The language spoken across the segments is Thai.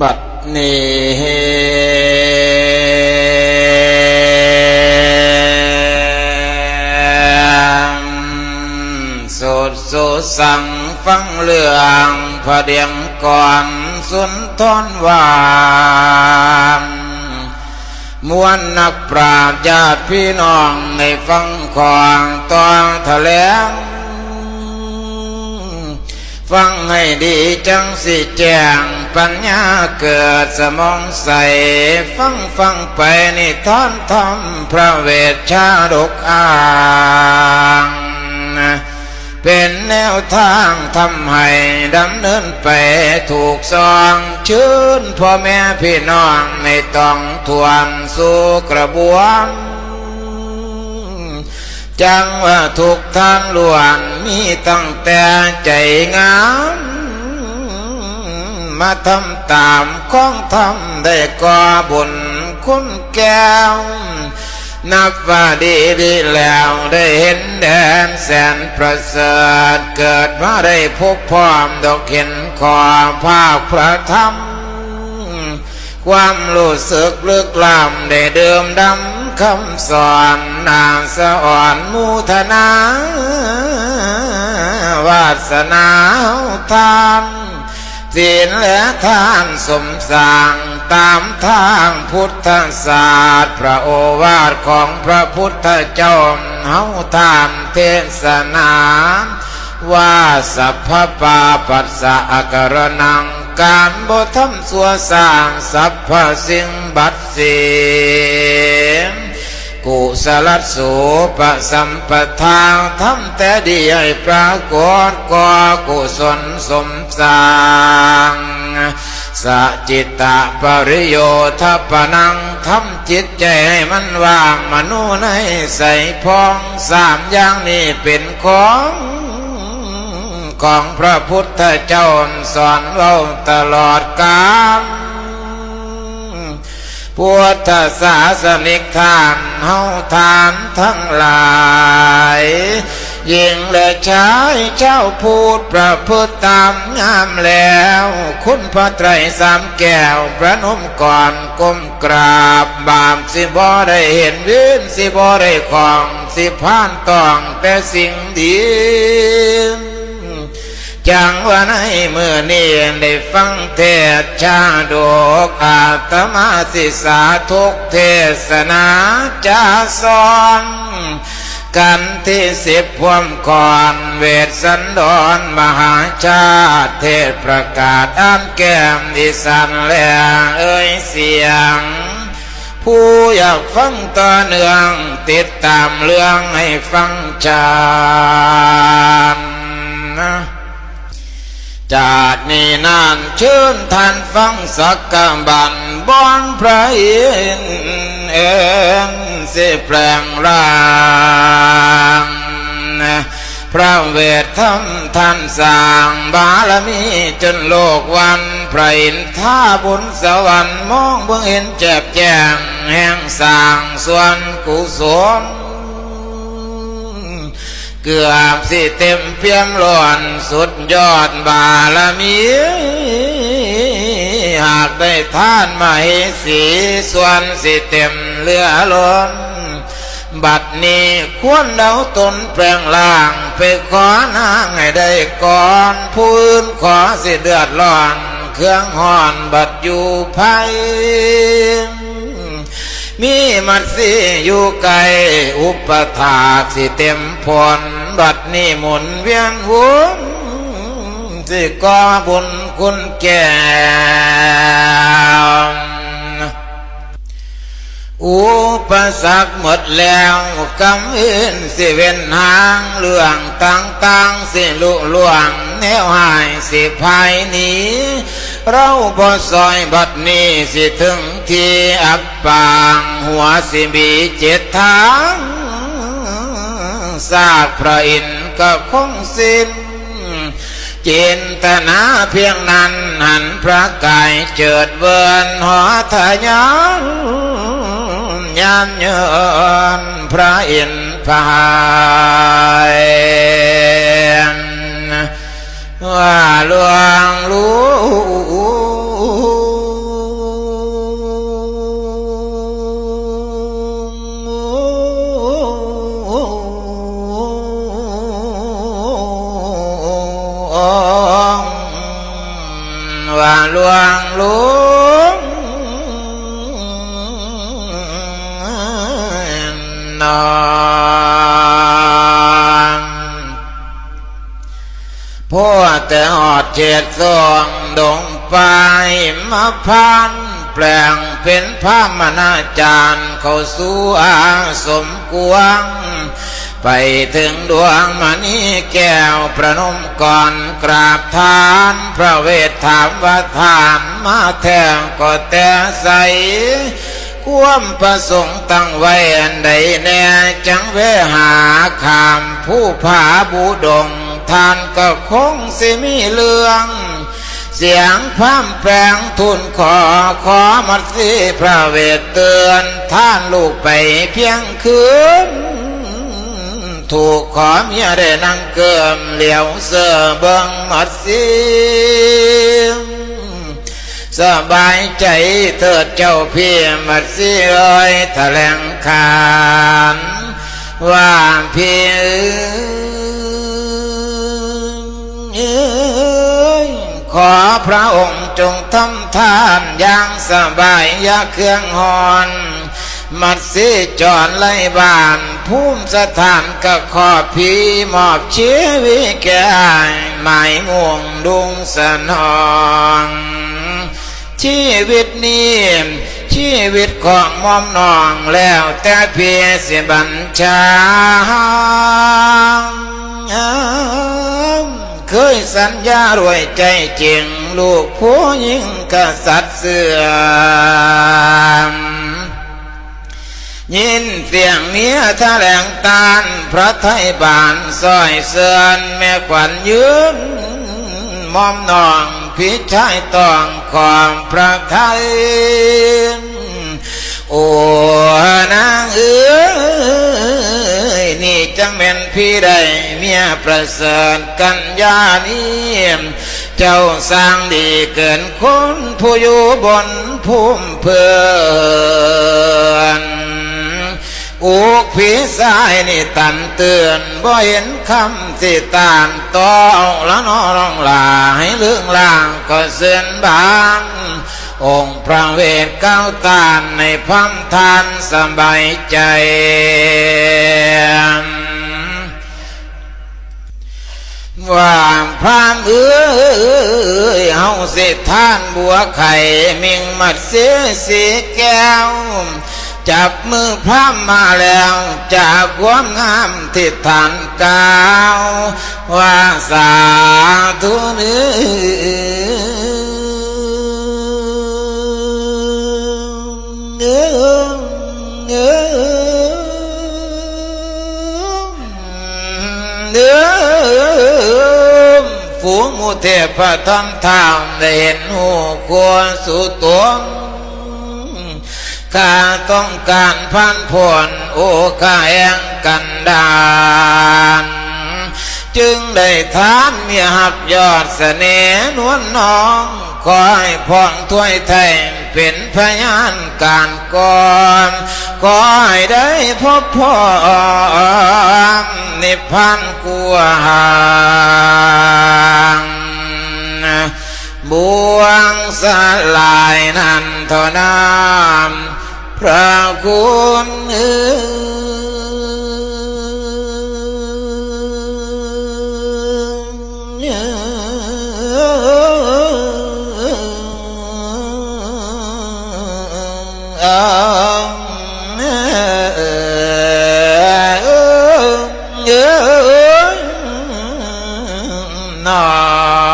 บัดนี้สุดสุดสังฟังเรื่องพระเดียงก่อนสุนทรวานมวลนักปราชญ์ญาติพี่น้องในฟังของตองแถลง ฟังให้ดีจังสิแจงปัญญาเกิดสมองใส ฟังฟังไปนิทานธรรมพระเวทชาดกอ่างเป็นแนวทางทำให้ดำเนินไปถูกซองชื่นพ่อแม่พี่น้องไม่ต้องทวนสู่กระบวน จังว่าทุกทางล้วนมีตั้งแต่ใจงามมาทำตามของทำได้ก่อบุญคุณแก้ว นับว่าดีดีแล้วได้เห็นแดนแสนประเสริฐเกิดมาได้พบพร้อมดอกเห็นขอภาคพระธรรม ความรู้สึกลึกล้ำได้เดิมดำ คำสอนนางสะอ่อนมูทนาวาสนาทานศีลและทานสมสร้างตามทางพุทธศาสตร์ พระโอวาทของพระพุทธเจ้าเฮาทานเทศนาว่าสัพพปาปัสสะอการนังการบ่ทำสัวสร้างสัพพสิ่งบัดเสียง กุสลัดสูปะสัมปทางทำแต่ดีให้ปรากฏก่อกุศลสมสางสัจิตตะปริโยทปนังทำจิตใจให้มันว่างมโนในใส่พองสามอย่างนี้เป็นของของพระพุทธเจ้าสอนเราตลอดกาล พุทธศาสนิกทานเฮาทานทั้งหลายหญิงและชายเจ้าพูดประพฤติตามงามแล้ว คุณพระไตรสามแก้วประนมก่อนก้มกราบบามสิบ่ได้เห็นวินสิบ่ได้ของสิผ่านต้องแต่สิ่งดี จังว่าในเมื่อนี้ได้ฟังเทศชาดกอาตมาสิสาทุกเทศนาจะสอนกันที่สิบพวมก่อนเวทสันดรมหาชาติเทศประกาศอ่านแก้มดิสันแลเอ่ยเสียง ผู้อยากฟังต่อเนื่อง ติดตามเรื่องให้ฟังจา จากนี้นานเชิญท่านฟังสักกบันบอนพระอินเอ็นสิแปลงร่างพระเวทธรรมท่านสร้างบารมีจนโลกวันพระอินท่าบุญสวรรค์มองเบื้องเห็นแจ่มแจ้งแห่งสร้างส่วนกุศล เกือบสิเต็มเพียงล้นสุดยอดบารมี หากได้ท่านมาหสีส่วนสิเต็มเลือล้น บัดนี้ควรเดาตนแปลงล่างไปขอนางให้ได้ก่อนผู้นขอสิเดือดร้อน เครื่องห่อนบัดอยู่ภัย มีมัดสิอยู่ไกลอุปถาสิเต็มพรบัดนี้หมุนเวียนหวนสิก่อบุญคุณแก่ อุปสรรคหมดแล้วกำเอินสิเว้นหางเรื่องต่างๆสิลุล่วงแนวหายสิภายนี้เราบ่ซอยบัดนี้สิถึงที่อับปางหัวสิมีเจ็ดทางซากพระอินก็คงสิ้นจินตนาเพียงนั้นหันพระกายเจิดเวินหอทะยาน ยานเยินพระอินทร์พายว่าหลวงรู้ พวกแต่หอดเจ็ดสองดงไปมาพันแปลงเป็นพระมนาจารย์เขาสู่อาสมกวง ไปถึงดวงมณีแก้วประนมก่อนกราบทานพระเวทถามว่าทานมาแทงก็แต่ใส ความประสงค์ตั้งไว้อันใดแน่จังเวหาขามผู้ผาบูดงทานก็คงสิมีเรื่อง เสียงพร่ำแปลงทุนขอขอมัดสิพระเวทเตือนท่านลูกไปเพียงคืน ถูกขอเมียได้นั่งเกิมเหลียวเสือเบิงมัดสิ สบายใจเถิดเจ้าพี่มัดสิเอ้ยแถลงขานว่าพี่เอ้ยขอพระองค์จงทำทานอย่างสบายอย่าเครื่องหอนมัดสิจอนไล่บ้านภูมิสถานก็ขอพีมอบชีวิตแก่หมายม่วงดุงสนอง ชีวิตนี้ชีวิตของมอมนองแล้วแต่เพียงสิบัญชา เคยสัญญารวยใจจริง ลูกผู้ยิ่งกษัตริย์เสื่อมยินเสียงเมียแถลงตานพระไทยบานซอยเสือนแม่ขวัญยืน มอมนองพี่ชายต้องของพระไทยโอ้นางเอ้ยนี่จังเป็นพี่ใดเมียประเสริฐกัญญานีเจ้าสร้างดีเกินคนผู้อยู่บนภูมิเพื่อ ผีสายนี่ตันเตือนบ่เห็นคำสิตานต่อเอาละนอรองลาให้เรื่องล่างก็เสื่อนบาง องค์พระเวทเก้าตานในพัมทานสบายใจว่าพรามเอ้ยเฮาเสิท่านบัวไข่มิงมัดเสียสีแก้ว จับมือพรามาแล้วจากความงามที่ฐานกาวว่าสาธุนี้เนื้อเนื้อเนื้อฝูงหมูเทพทำทางได้เห็นหูควรสู่ตัว ข้าต้องการพันผลโอ้ข้าแองกันดานจึงได้ถามเมียหับยอดเสน่ห์นวลน้องคอยพ่องถ้วยแทงเป็นพยานการก่อนขอให้ได้พบพ่อนิพพานกัวหางบวงสลายนันทนาม พระคุณเอ้ยนอ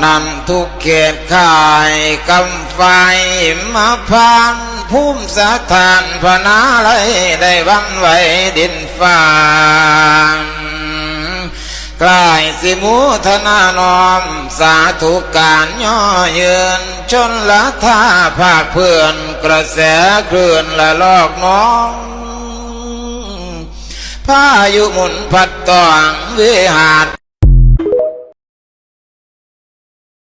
นนั้นทุกเขตข่ายกำไฟมาพันภูมิสถานพนาไรได้วันไหวดินฟ้ากลายสิมูธนานอม สาธุการย่อเยืนชนละท่าภาคเพื่อนกระแสคลื่นละลอกน้องพายุหมุนพัดตองวิหาร